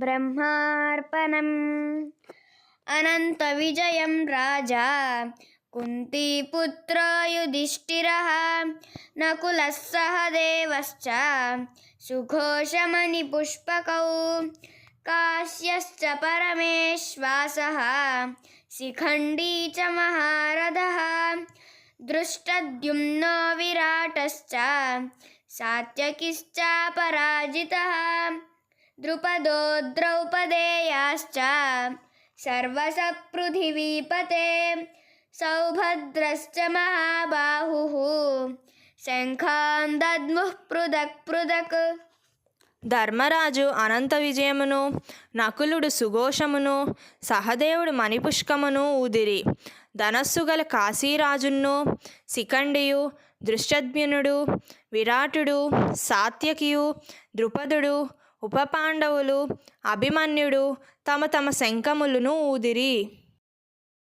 ब्रह्मार्पणम् अनन्तविजयं राजा कुन्तीपुत्रो युधिष्ठिरः नकुलः सह देवश्च सुघोषमणिपुष्पकौ काश्यश्च परमेश्वासः शिखण्डी च महारथः दृष्टद्युम्नो विराटश्च सात्यकिश्च पराजितः द्रुपदो द्रौपदेयाश्च सर्वसपृथिवीपते सौभद्रश्च महाबाहुः शङ्खान् दद्मुः पृथक् पृथक् ధర్మరాజు అనంత విజయమును నకులుడు సుఘోషమును సహదేవుడు మణిపుష్కమును ఊదిరి ధనస్సు గల కాశీరాజును శిఖండియు దృష్టద్యునుడు విరాటుడు సాత్యకియు ద్రుపదుడు ఉపపాండవులు అభిమన్యుడు తమ తమ శంఖములను ఊదిరి.